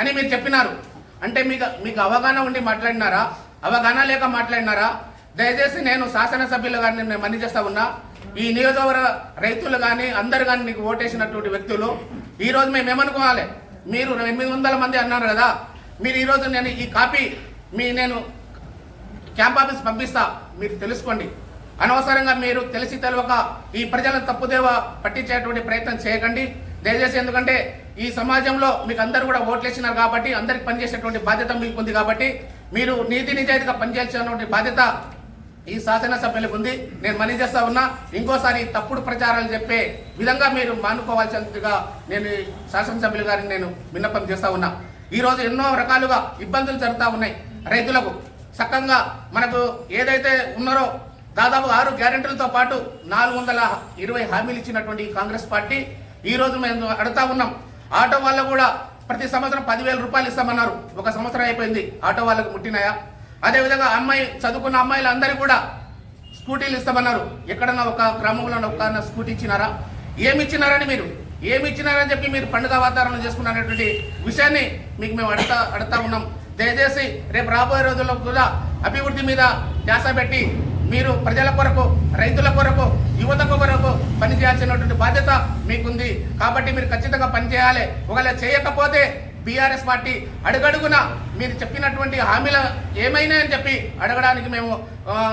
అని మీరు చెప్పినారు. అంటే మీకు మీకు అవగాహన ఉండి మాట్లాడినారా? అవగాహన లేక మాట్లాడినారా? దయచేసి నేను శాసనసభ్యులు గారిని నేను మనీ చేస్తా ఉన్నా. ఈ నియోజకవర్గ రైతులు కానీ అందరు కానీ మీకు ఓటేసినటువంటి వ్యక్తులు ఈరోజు మేము ఏమనుకోవాలి? మీరు ఎనిమిది వందల మంది అన్నారు కదా. మీరు ఈరోజు నేను ఈ కాపీ మీ నేను క్యాంప్ ఆఫీస్ పంపిస్తా. మీరు తెలుసుకోండి. అనవసరంగా మీరు తెలిసి తెలియక ఈ ప్రజలను తప్పుదేవ పట్టించేటువంటి ప్రయత్నం చేయకండి. దయచేసి ఎందుకంటే ఈ సమాజంలో మీకు అందరూ కూడా ఓట్లేసినారు కాబట్టి అందరికి పనిచేసేటువంటి బాధ్యత మీకు ఉంది కాబట్టి మీరు నీతి నిజాయితీగా పనిచేసేటువంటి బాధ్యత ఈ శాసనసభ్యులకు ఉంది. నేను మనీ చేస్తా ఉన్నా ఇంకోసారి తప్పుడు ప్రచారాలు చెప్పే విధంగా మీరు మానుకోవాల్సినదిగా నేను శాసనసభ్యులు గారిని నేను విన్నపం చేస్తా ఉన్నా. ఈరోజు ఎన్నో రకాలుగా ఇబ్బందులు జరుగుతూ ఉన్నాయి. రైతులకు చక్కగా మనకు ఏదైతే ఉన్నారో దాదాపు ఆరు గ్యారెంటీలతో పాటు నాలుగు వందల ఇరవై హామీలు ఇచ్చినటువంటి కాంగ్రెస్ పార్టీ ఈ రోజు మేము అడుగుతా ఉన్నాం. ఆటో వాళ్ళు కూడా ప్రతి సంవత్సరం పదివేల రూపాయలు ఇస్తామన్నారు. ఒక సంవత్సరం అయిపోయింది. ఆటో వాళ్ళకు ముట్టినాయా? అదేవిధంగా అమ్మాయి చదువుకున్న అమ్మాయిలు అందరికీ కూడా స్కూటీలు ఇస్తామన్నారు. ఎక్కడన్నా ఒక గ్రామంలో ఒక స్కూటీ ఇచ్చినారా? ఏమి ఇచ్చినారని మీరు? ఏమి ఇచ్చినారని చెప్పి మీరు పండుగ వాతావరణం చేసుకున్నటువంటి విషయాన్ని మీకు మేము అడుగుతా అడుగుతా ఉన్నాం. దయచేసి రేపు రాబోయే రోజుల్లో కూడా అభివృద్ధి మీద ధ్యాస పెట్టి మీరు ప్రజల కొరకు రైతుల కొరకు యువత కొరకు పనిచేయాల్సినటువంటి బాధ్యత మీకుంది. కాబట్టి మీరు ఖచ్చితంగా పనిచేయాలి ఒకవేళ చేయకపోతే బీఆర్ఎస్ పార్టీ అడుగడుగున మీరు చెప్పినటువంటి హామీలు ఏమైనా అని చెప్పి అడగడానికి మేము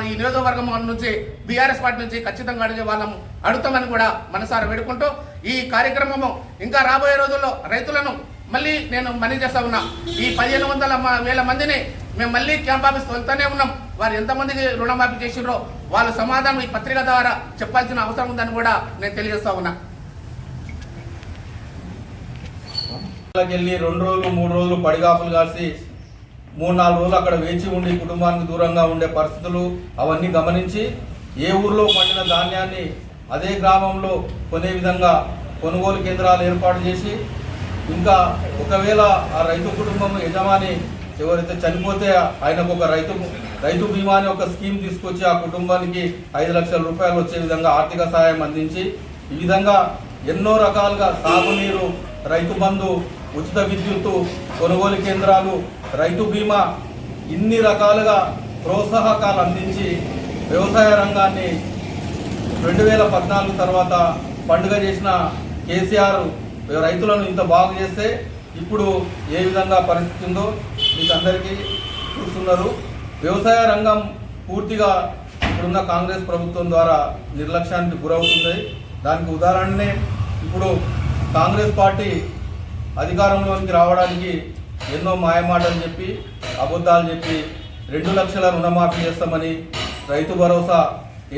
ఈ నియోజకవర్గం నుంచి బీఆర్ఎస్ పార్టీ నుంచి ఖచ్చితంగా అడిగే వాళ్ళం అడుగుతామని కూడా మనసారా వేడుకుంటూ ఈ కార్యక్రమము ఇంకా రాబోయే రోజుల్లో రైతులను మళ్ళీ నేను మనీ చేస్తా ఉన్నా. ఈ పదిహేను వందల వేల మందిని మేము మళ్ళీ క్యాంప్ ఆఫీస్ వెళ్తూనే ఉన్నాం. వారు ఎంతమందికి రుణమాఫీ చేసిర్రో వాళ్ళ సమాధానం ఈ పత్రిక ద్వారా చెప్పాల్సిన అవసరం ఉందని కూడా నేను తెలియజేస్తా ఉన్నా. వెళ్ళి రెండు రోజులు మూడు రోజులు పడిగాపులు కాసి మూడు నాలుగు రోజులు అక్కడ వేచి ఉండి కుటుంబానికి దూరంగా ఉండే పరిస్థితులు అవన్నీ గమనించి ఏ ఊర్లో పండిన ధాన్యాన్ని అదే గ్రామంలో కొనే విధంగా కొనుగోలు కేంద్రాలు ఏర్పాటు చేసి ఇంకా ఒకవేళ ఆ రైతు కుటుంబం యజమాని ఎవరైతే చనిపోతే ఆయనకు ఒక రైతు రైతు బీమా అనే ఒక స్కీమ్ తీసుకొచ్చి ఆ కుటుంబానికి ఐదు లక్షల రూపాయలు వచ్చే విధంగా ఆర్థిక సహాయం అందించి ఈ విధంగా ఎన్నో రకాలుగా సాగునీరు రైతు బంధు ఉచిత విద్యుత్తు కొనుగోలు కేంద్రాలు రైతు బీమా ఇన్ని రకాలుగా ప్రోత్సాహకాలు అందించి వ్యవసాయ రంగాన్ని రెండు వేల పద్నాలుగు తర్వాత పండుగ చేసిన కేసీఆర్ రైతులను ఇంత బాగు చేస్తే ఇప్పుడు ఏ విధంగా పరిస్థితి ఉందో మీకు అందరికీ చూస్తున్నారు. వ్యవసాయ రంగం పూర్తిగా ఇప్పుడున్న కాంగ్రెస్ ప్రభుత్వం ద్వారా నిర్లక్ష్యానికి గురవుతుంది. దానికి ఉదాహరణనే ఇప్పుడు కాంగ్రెస్ పార్టీ అధికారంలోనికి రావడానికి ఎన్నో మాయమాటలు చెప్పి అబద్ధాలు చెప్పి రెండు లక్షల రుణమాఫీ చేస్తామని రైతు భరోసా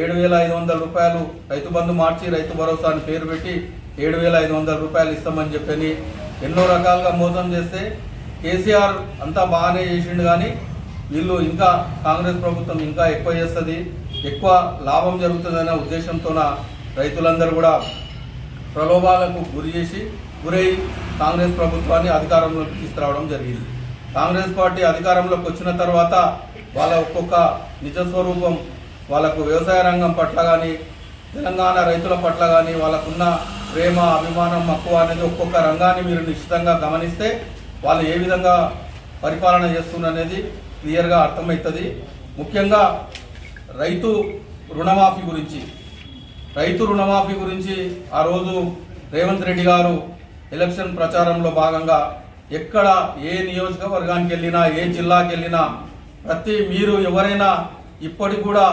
ఏడు వేల ఐదు వందల రూపాయలు రైతు బంధు మార్చి రైతు భరోసా అని పేరు పెట్టి ఏడు వేల ఐదు వందల రూపాయలు ఇస్తామని చెప్పని ఎన్నో రకాలుగా మోసం చేస్తే కేసీఆర్ అంతా బాగానే చేసిండు కానీ వీళ్ళు ఇంకా కాంగ్రెస్ ప్రభుత్వం ఇంకా ఎక్కువ చేస్తుంది ఎక్కువ లాభం జరుగుతుందనే ఉద్దేశంతోన రైతులందరూ కూడా ప్రలోభాలకు గురి చేసి గురై కాంగ్రెస్ ప్రభుత్వాన్ని అధికారంలోకి తీసుకురావడం జరిగింది. కాంగ్రెస్ పార్టీ అధికారంలోకి వచ్చిన తర్వాత వాళ్ళ ఒక్కొక్క నిజ స్వరూపం వాళ్ళకు వ్యవసాయ రంగం పట్ల కానీ తెలంగాణ రైతుల పట్ల కానీ వాళ్ళకున్న ప్రేమ అభిమానం మక్కువ అనేది ఒక్కొక్క రంగాన్ని మీరు నిశ్చితంగా గమనిస్తే వాళ్ళు ఏ విధంగా పరిపాలన చేస్తున్ననేది క్లియర్గా అర్థమవుతుంది. ముఖ్యంగా రైతు రుణమాఫీ గురించి. రైతు రుణమాఫీ గురించి ఆ రోజు రేవంత్ రెడ్డి గారు ఎలక్షన్ ప్రచారంలో భాగంగా ఎక్కడ ఏ నియోజకవర్గానికి వెళ్ళినా ఏ జిల్లాకి వెళ్ళినా ప్రతి మీరు ఎవరైనా ఇప్పటికి కూడా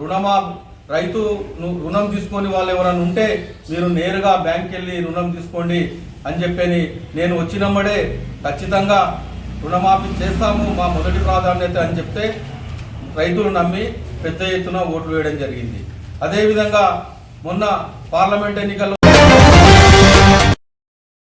రుణమా రైతు ను- రుణం తీసుకొని వాళ్ళు ఎవరైనా ఉంటే మీరు నేరుగా బ్యాంక్కి వెళ్ళి రుణం తీసుకోండి అని చెప్పని నేను వచ్చినమ్మడే ఖచ్చితంగా రుణమాఫీ చేస్తాము మా మొదటి ప్రాధాన్యత అని చెప్తే రైతులు నమ్మి పెద్ద ఎత్తున ఓట్లు వేయడం జరిగింది. అదేవిధంగా మొన్న పార్లమెంట్ ఎన్నికల్లో